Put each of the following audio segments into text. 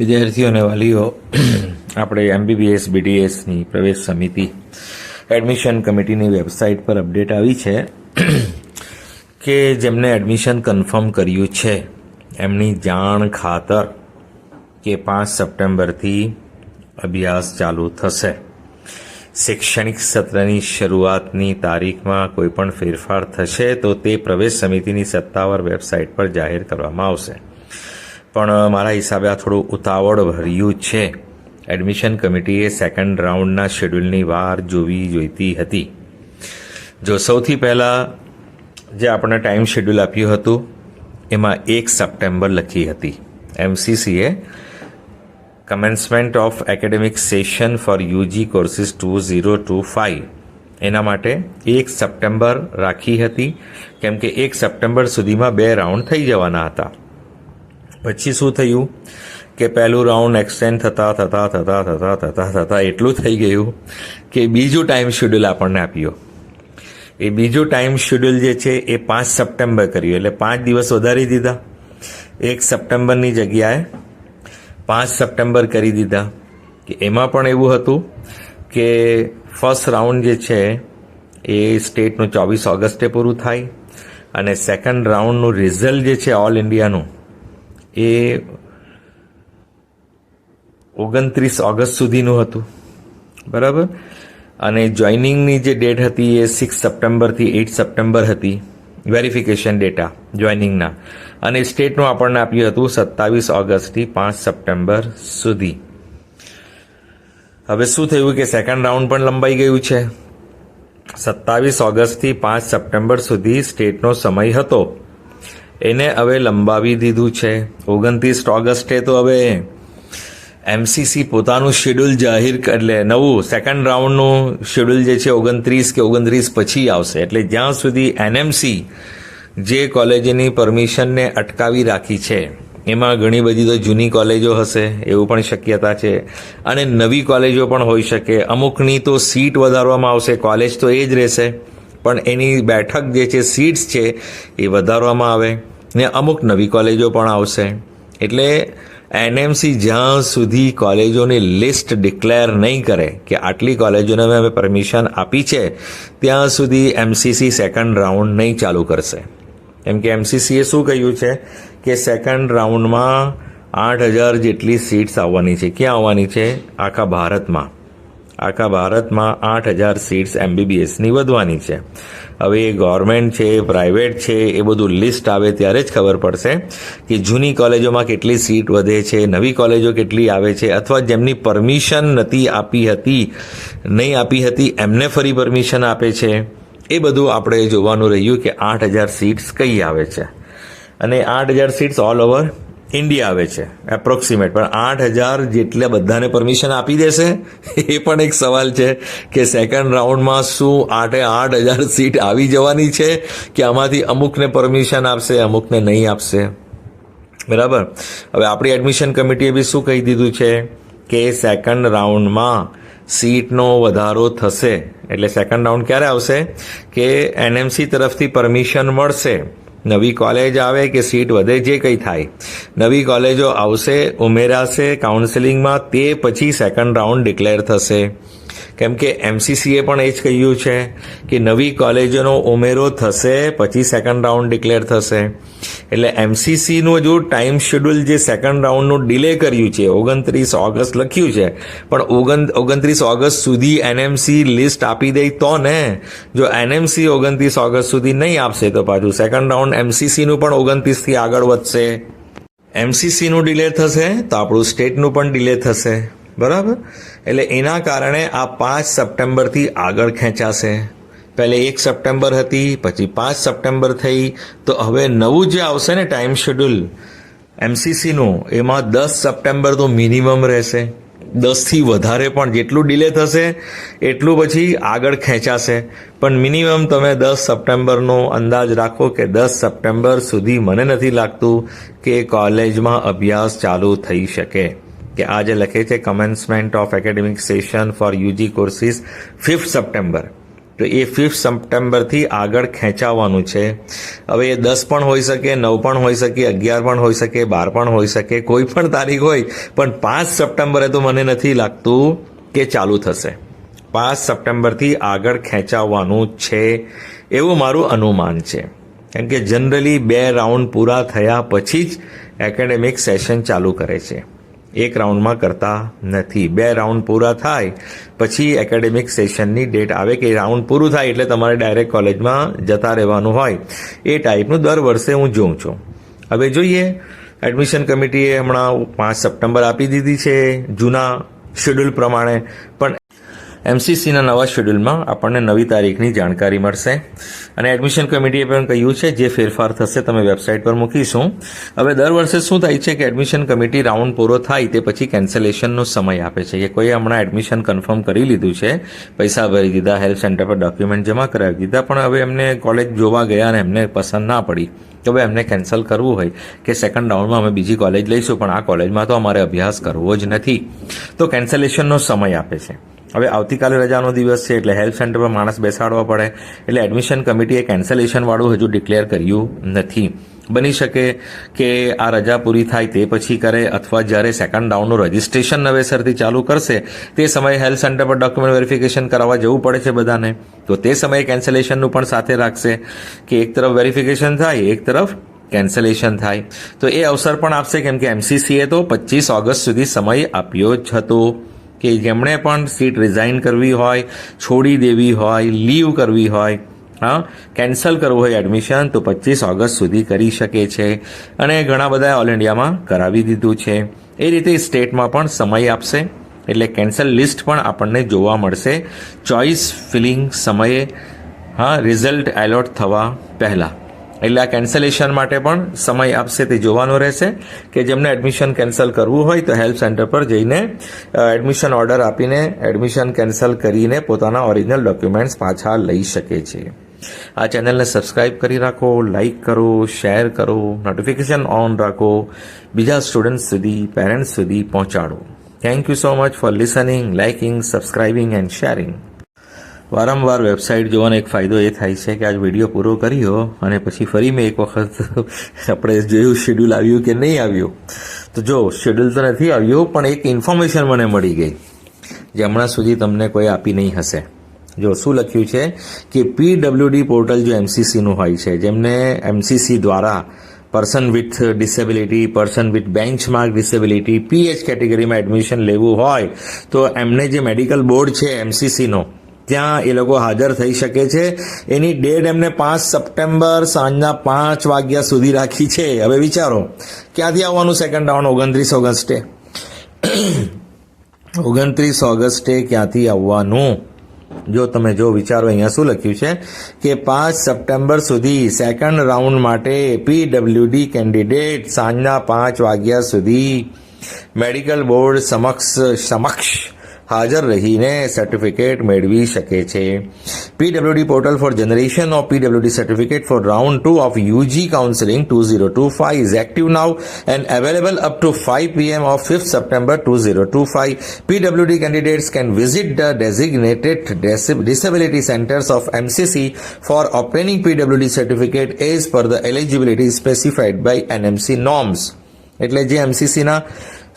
વિદ્યાર્થીઓ અને વાલીઓ આપણે એમબીબીએસ બીડીએસની પ્રવેશ સમિતિ એડમિશન કમિટીની વેબસાઇટ પર અપડેટ આવી છે કે જેમને એડમિશન કન્ફર્મ કર્યું છે. એમની જાણ ખાતર કે પાંચ સપ્ટેમ્બરથી અભ્યાસ ચાલુ થશે. શૈક્ષણિક સત્રની શરૂઆતની તારીખમાં કોઈપણ ફેરફાર થશે તો તે પ્રવેશ સમિતિની સત્તાવાર વેબસાઇટ પર જાહેર કરવામાં આવશે. પણ મારા હિસાબે આ થોડું ઉતાવળ ભર્યું છે. એડમિશન કમિટીએ સેકન્ડ રાઉન્ડના શેડ્યુલની વાર જોવી જોઈતી હતી. જો સૌથી પહેલાં જે આપણે ટાઈમ શેડ્યુલ આપ્યું હતું, એમાં એક સપ્ટેમ્બર લખી હતી. એમસીસીએ commencement of academic session for UG courses two zero two five એના માટે એક સપ્ટેમ્બર રાખી હતી, કેમ કે એક સપ્ટેમ્બર સુધીમાં બે રાઉન્ડ થઈ જવાના હતા. પછી શું થયું? કે પહેલું રાઉન્ડ એક્સટેન્ડ થતાં થતાં થતાં થતાં થતાં થતાં એટલું થઈ ગયું કે બીજું ટાઈમ શેડ્યુલ આપણને આપ્યો. એ બીજું ટાઈમ શેડ્યુલ જે છે એ પાંચ સપ્ટેમ્બર કર્યું, એટલે પાંચ દિવસ વધારી દીધા. એક સપ્ટેમ્બરની જગ્યાએ પાંચ સપ્ટેમ્બર કરી દીધા. કે એમાં પણ એવું હતું કે ફર્સ્ટ રાઉન્ડ જે છે એ સ્ટેટનું ચોવીસ ઓગસ્ટે પૂરું થાય અને સેકન્ડ રાઉન્ડનું રિઝલ્ટ જે છે ઓલ ઇન્ડિયાનું એ ઓગણત્રીસ ઓગસ્ટ સુધીનું હતું. બરાબર? અને જોઈનિંગની જે ડેટ હતી એ સિક્સ સપ્ટેમ્બરથી એઇટ સપ્ટેમ્બર હતી. વેરિફિકેશન ડેટા જોઈનિંગના અને સ્ટેટનું આપણને આપ્યું હતું સત્તાવીસ ઓગસ્ટથી પાંચ સપ્ટેમ્બર સુધી. હવે શું થયું કે સેકન્ડ રાઉન્ડ પણ લંબાઈ ગયું છે? સત્તાવીસ ઓગસ્ટથી પાંચ સપ્ટેમ્બર સુધી સ્ટેટનો સમય હતો. એને હવે લંબાવી દીધું છે. ઓગણત્રીસ ઓગસ્ટે તો હવે એમસીસી પોતાનું શેડ્યુલ જાહેર એટલે નવું સેકન્ડ રાઉન્ડનું શેડ્યુલ જે છે ઓગણત્રીસ કે ઓગણત્રીસ પછી આવશે. એટલે જ્યાં સુધી એનએમસી જે કોલેજની પરમિશનને અટકાવી રાખી છે, એમાં ઘણી બધી તો જૂની કોલેજો હશે, એવું પણ શક્યતા છે. અને નવી કોલેજો પણ હોઈ શકે. અમુકની તો સીટ વધારવામાં આવશે કોલેજ તો એ જ રહેશે. પણ એની બેઠક જે છે સીટ્સ છે, એ વધારવામાં આવે. ને અમુક નવી કોલેજો પણ આવશે. એટલે એનએમસી જ્યાં સુધી કોલેજોની લિસ્ટ ડિક્લેર નહીં કરે કે આટલી કોલેજોને અમે પરમિશન આપી છે, ત્યાં સુધી એમસીસી સેકન્ડ રાઉન્ડ નહીં ચાલુ કરશે. એમ કે એમસીસીએ શું કહ્યું છે કે સેકન્ડ રાઉન્ડમાં આઠ હજાર જેટલી સીટ્સ આવવાની છે. ક્યાં આવવાની છે? આખા ભારતમાં. આખા ભારતમાં આઠ હજાર સીટ્સ એમબીબીએસની વધવાની છે. હવે ગવર્મેન્ટ છે પ્રાઇવેટ છે, એ બધું લિસ્ટ આવે ત્યારે જ ખબર પડશે કે જૂની કોલેજોમાં કેટલી સીટ વધે છે, નવી કોલેજો કેટલી આવે છે, અથવા જેમની પરમિશન નથી આપી હતી, નહીં આપી હતી, એમને ફરી પરમિશન આપે છે. એ બધું આપણે જોવાનું રહ્યું કે આઠ હજાર સીટ્સ કઈ આવે છે. અને આઠ હજાર સીટ્સ ઓલ ઓવર ઇન્ડિયા આવે છે એપ્રોક્સિમેટ પણ આઠ હજાર જેટલા બધાને પરમિશન આપી દેશે? એ પણ એક સવાલ છે કે સેકન્ડ રાઉન્ડમાં શું આઠે આઠ હજાર સીટ આવી જવાની છે કે આમાંથી અમુકને પરમિશન આપશે, અમુકને નહીં આપશે? બરાબર? હવે આપણી એડમિશન કમિટીએ બી શું કહી દીધું છે કે સેકન્ડ રાઉન્ડમાં સીટનો વધારો થશે. એટલે સેકન્ડ રાઉન્ડ ક્યારે આવશે? કે એનએમસી તરફથી પરમિશન મળશે. નવી કોલેજ આવે કે સીટ વધે, જે કંઈ થાય. નવી કોલેજો આવશે, ઉમેરાશે કાઉન્સેલિંગમાં તે પછી સેકન્ડ રાઉન્ડ ડિક્લેર થશે. કેમ કે એમસીસીએ પણ એ જ કહ્યું છે કે નવી કોલેજોનો ઉમેરો થશે, પછી સેકન્ડ રાઉન્ડ ડિક્લેર થશે. એટલે એમસીસીનું હજુ ટાઈમ શેડ્યુલ જે સેકન્ડ રાઉન્ડનું ડિલે કર્યું છે, ઓગણત્રીસ ઓગસ્ટ લખ્યું છે, પણ ઓગણ, ઓગણત્રીસ ઓગસ્ટ સુધી એનએમસી લિસ્ટ આપી દે તો ને, જો એનએમસી ઓગણત્રીસ ઓગસ્ટ સુધી નહીં આપશે તો પાછું સેકન્ડ રાઉન્ડ એમસીસીનું પણ ઓગણત્રીસથી આગળ વધશે. એમસીસીનું ડિલે થશે તો આપણું સ્ટેટનું પણ ડિલે થશે. બરાબર? એટલે એના કારણે આ પાંચ સપ્ટેમ્બરથી આગળ ખેંચાશે. પહેલે એક સપ્ટેમ્બર હતી, પછી પાંચ સપ્ટેમ્બર થઈ, તો હવે નવું જે આવશે ને ટાઈમ શેડ્યુલ, એમસીસીનું, એમાં દસ સપ્ટેમ્બર તો મિનિમમ રહેશે. દસથી વધારે પણ જેટલું ડિલે થશે, એટલું પછી આગળ ખેંચાશે. પણ મિનિમમ તમે દસ સપ્ટેમ્બરનો અંદાજ રાખો કે દસ સપ્ટેમ્બર સુધી મને નથી લાગતું કે કોલેજમાં અભ્યાસ ચાલુ થઈ શકે. કે આ જે લખે છે commencement of academic session for UG courses fifth September તો એ ફિફ્થ સપ્ટેમ્બરથી આગળ ખેંચાવવાનું છે. હવે એ દસ પણ હોઈ શકે, નવ પણ હોઈ શકે, અગિયાર પણ હોઈ શકે, બાર પણ હોઈ શકે, કોઈ પણ તારીખ હોય, પણ પાંચ સપ્ટેમ્બરે તો મને નથી લાગતું કે ચાલુ થશે. પાંચ સપ્ટેમ્બરથી આગળ ખેંચાવવાનું છે. એવું મારું અનુમાન છે. કેમ કે જનરલી બે રાઉન્ડ પૂરા થયા પછી જ એકેડેમિક સેશન ચાલુ કરે છે. એક રાઉન્ડમાં કરતા નથી. બે રાઉન્ડ પૂરા થાય, પછી એકેડેમિક સેશનની ડેટ આવે કે રાઉન્ડ પૂરું થાય એટલે તમારે ડાયરેક્ટ કોલેજમાં જતા રહેવાનું હોય. એ ટાઈપનું દર વર્ષે હું જોઉં છું. હવે જોઈએ, એડમિશન કમિટીએ હમણાં પાંચ સપ્ટેમ્બર આપી દીધી છે જૂના શેડ્યુલ પ્રમાણે, પણ એમસીસીના નવા શેડ્યુલમાં આપણને નવી તારીખની જાણકારી મળશે. અને એડમિશન કમિટીએ પણ કહ્યું છે, જે ફેરફાર થશે તમે વેબસાઇટ પર મૂકીશું. હવે દર વર્ષે શું થાય છે કે એડમિશન કમિટી રાઉન્ડ પૂરો થાય તે પછી કેન્સલેશનનો સમય આપે છે કે કોઈ હમણાં એડમિશન કન્ફર્મ કરી લીધું છે, પૈસા ભરી દીધા, હેલ્થ સેન્ટર પર ડોક્યુમેન્ટ જમા કરાવી દીધા, પણ હવે એમને કોલેજ જોવા ગયા અને એમને પસંદ ના પડી. તો હવે એમને કેન્સલ કરવું હોય કે સેકન્ડ રાઉન્ડમાં અમે બીજી કોલેજ લઈશું, પણ આ કોલેજમાં તો અમારે અભ્યાસ કરવો જ નથી. તો કેન્સલેશનનો સમય આપે છે. હવે આવતીકાલે રજાનો દિવસ છે એટલે હેલ્થ સેન્ટર પર માણસ બેસાડવા પડે. એટલે એડમિશન કમિટીએ કેન્સલેશન વાળું હજુ ડિક્લેર કર્યું નથી. બની શકે કે આ રજા પૂરી થાય તે પછી કરે અથવા જ્યારે સેકન્ડ રાઉન્ડનું રજિસ્ટ્રેશન નવેસરથી ચાલુ કરશે, તે સમયે હેલ્થ સેન્ટર પર ડોક્યુમેન્ટ વેરિફિકેશન કરાવવા જવું પડે છે બધાને. તો તે સમયે કેન્સલેશનનું પણ સાથે રાખશે કે એક તરફ વેરિફિકેશન થાય, એક તરફ કેન્સલેશન થાય. તો એ અવસર પણ આપશે કેમ કે એમસીસીએ તો પચીસ ઓગસ્ટ સુધી સમય આપ્યો જ હતો. કે જેમણે પણ સીટ રિઝાઇન કરવી હોય, છોડી દેવી હોય લીવ કરવી હોય, હા કેન્સલ કરવું હોય એડમિશન તો પચીસ ઓગસ્ટ સુધી કરી શકે છે. અને ઘણા બધા ઓલ ઇન્ડિયામાં કરાવી દીધું છે. એ રીતે સ્ટેટમાં પણ સમય આપશે, એટલે કેન્સલ લિસ્ટ પણ આપણને જોવા મળશે. ચોઇસ ફિલિંગ સમયે, હા રિઝલ્ટ એલોટ થવા પહેલાં. એટલે આ કેન્સલેશન માટે પણ સમય આપશે તે જોવાનું રહેશે કે જેમને એડમિશન કેન્સલ કરવું હોય તો હેલ્પ સેન્ટર પર જઈને એડમિશન ઓર્ડર આપીને એડમિશન કેન્સલ કરીને પોતાના ઓરિજિનલ ડોક્યુમેન્ટ્સ પાછા લઈ શકે છે. આ ચેનલને સબસ્ક્રાઇબ કરી રાખો લાઇક કરો શેર કરો નોટિફિકેશન ઓન રાખો, બીજા સ્ટુડન્ટ્સ સુધી પેરેન્ટ્સ સુધી પહોંચાડો. Thank you so much for listening liking subscribing and sharing વારંવાર વેબસાઇટ જોવાનો એક ફાયદો એ થાય છે કે આજ વીડિયો પૂરો કર્યો અને પછી ફરી મેં એક વખત આપણે જોયું શેડ્યુલ આવ્યું કે નહીં આવ્યું. તો જો શેડ્યુલ તો નથી આવ્યું, પણ એક ઇન્ફોર્મેશન મને મળી ગઈ, જે હમણાં સુધી તમને કોઈ આપી નહીં હશે. જો, શું લખ્યું છે? કે પીડબ્લ્યુડી પોર્ટલ જો એમસીસીનું હોય છે, જેમને એમસીસી દ્વારા person with disability person with benchmark disability PH કેટેગરીમાં એડમિશન લેવું હોય, તો એમને જે મેડિકલ બોર્ડ છે એમસીસીનો ત્યાં એ લોકો હાજર થઈ શકે છે. એની ડેટ એમને પાંચ સપ્ટેમ્બર સાંજના પાંચ વાગ્યા સુધી રાખી છે. હવે વિચારો, ક્યાંથી આવવાનું સેકન્ડ રાઉન્ડ ઓગણત્રીસ ઓગસ્ટે. ઓગણત્રીસ ઓગસ્ટે ક્યાંથી આવવાનું? જો તમે, જો વિચારો, અહીંયા શું લખ્યું છે? કે પાંચ સપ્ટેમ્બર સુધી સેકન્ડ રાઉન્ડ માટે પીડબ્લ્યુડી કેન્ડિડેટ સાંજના પાંચ વાગ્યા સુધી મેડિકલ બોર્ડ સમક્ષ સમક્ષ હાજર રહીને સર્ટિફિકેટ મેળવી શકે છે PWD portal for generation of PWD certificate for round two of UG counselling two zero two five is active now and available up to five PM of fifth September two zero two five PWD candidates can visit the designated disability centers of MCC for obtaining PWD certificate as per the eligibility specified by NMC norms. એટલે જે એમસીસીના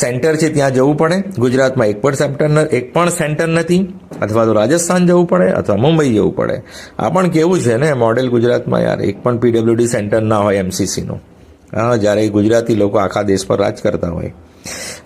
centre છે, ત્યાં જવું પડે. ગુજરાતમાં એક પણ centre એક પણ સેન્ટર નથી. અથવા તો રાજસ્થાન જવું પડે, અથવા મુંબઈ જવું પડે. આ પણ કેવું છે ને, મોડેલ ગુજરાતમાં યાર, એક પણ પીડબ્લ્યુડી સેન્ટર ના હોય એમસીસીનું. હા, જ્યારે ગુજરાતી લોકો આખા દેશ પર રાજ કરતા હોય.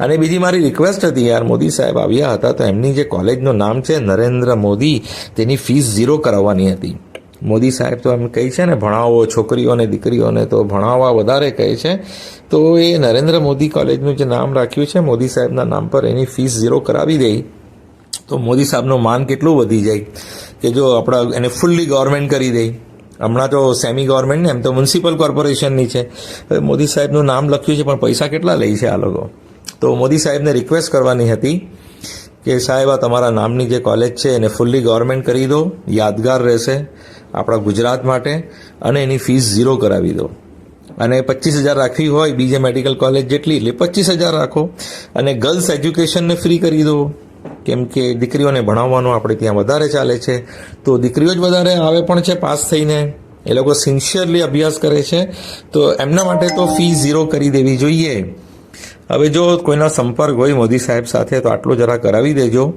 અને બીજી મારી રિક્વેસ્ટ હતી યાર, મોદી સાહેબ આવ્યા હતા તો એમની જે કોલેજનું નામ છે, નરેન્દ્ર મોદી, તેની ફીસ ઝીરો કરાવવાની હતી. મોદી સાહેબ તો એમ કહે છે ને, ભણાવો છોકરીઓને દીકરીઓને તો ભણાવવા વધારે કહે છે. તો એ નરેન્દ્ર મોદી કોલેજનું જે નામ રાખ્યું છે, મોદી સાહેબના નામ પર એની ફીસ ઝીરો કરાવી દે. તો મોદી સાહેબનું માન કેટલું વધી જાય કે જો આપણા એને ફૂલ્લી ગવર્મેન્ટ કરી દઈ હમણાં તો સેમી ગવર્મેન્ટ ને, એમ તો મ્યુનિસિપલ કોર્પોરેશનની છે. હવે મોદી સાહેબનું નામ લખ્યું છે, પણ પૈસા કેટલા લે છે આ લોકો? તો મોદી સાહેબને રિક્વેસ્ટ કરવાની હતી કે સાહેબ, આ તમારા નામની જે કોલેજ છે, એને ફૂલ્લી ગવર્મેન્ટ કરી દો, યાદગાર રહેશે. આપણા ગુજરાત માટે અને એની ફીસ ઝીરો કરાવી દો. અને પચીસ હજાર રાખવી હોય, બીજે મેડિકલ કોલેજ જેટલી, એટલે પચીસ હજાર રાખો. અને ગર્લ્સ એજ્યુકેશનને ફ્રી કરી દો. કેમ કે દીકરીઓને ભણાવવાનું આપણે ત્યાં વધારે ચાલે છે. તો દીકરીઓ જ વધારે આવે પણ છે, પાસ થઈને. એ લોકો સિન્સિયરલી અભ્યાસ કરે છે. તો એમના માટે તો ફી ઝીરો કરી દેવી જોઈએ. હવે જો કોઈનો સંપર્ક હોય મોદી સાહેબ સાથે, તો આટલું જરા કરાવી દેજો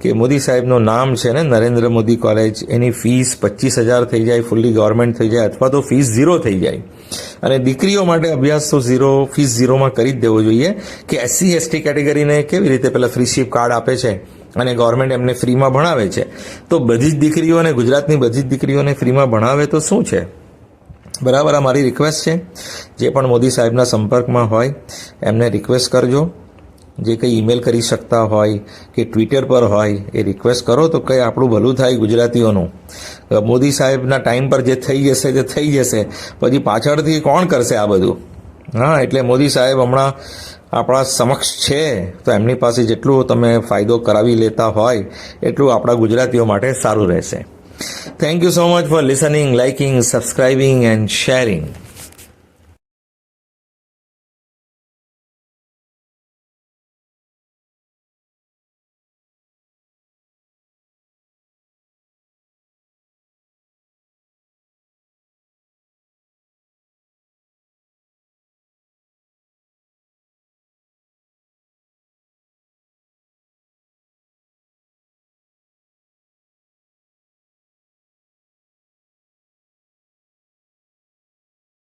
કે મોદી સાહેબનું નામ છે ને, નરેન્દ્ર મોદી કોલેજ, એની ફીસ પચીસ હજાર થઈ જાય, ફૂલ્લી ગવર્મેન્ટ થઈ જાય, અથવા તો ફીસ ઝીરો થઈ જાય. અને દીકરીઓ માટે અભ્યાસ તો ઝીરો, ફીસ ઝીરોમાં કરી જ દેવો જોઈએ કે એસસી, એસટી કેટેગરીને કેવી રીતે પેલા ફ્રીશીપ કાર્ડ આપે છે અને ગવર્મેન્ટ એમને ફ્રીમાં ભણાવે છે. તો બધી જ દીકરીઓને, ગુજરાતની બધી જ દીકરીઓને ફ્રીમાં ભણાવે તો શું છે? બરાબર, આ મારી રિક્વેસ્ટ છે. જે પણ મોદી સાહેબના સંપર્કમાં હોય, એમને રિક્વેસ્ટ કરજો. જે કંઈ ઈમેલ કરી શકતા હોય, કે ટ્વિટર પર હોય, એ રિક્વેસ્ટ કરો તો કંઈ આપણું ભલું થાય ગુજરાતીઓનું. મોદી સાહેબના ટાઈમ પર જે થઈ જશે તે થઈ જશે, પછી પાછળથી કોણ કરશે આ બધું? હા, એટલે મોદી સાહેબ હમણાં આપણા સમક્ષ છે, તો એમની પાસે જેટલું તમે ફાયદો કરાવી લેતા હોય, એટલું આપણા ગુજરાતીઓ માટે સારું રહેશે. Thank you so much for listening, liking, subscribing, and sharing.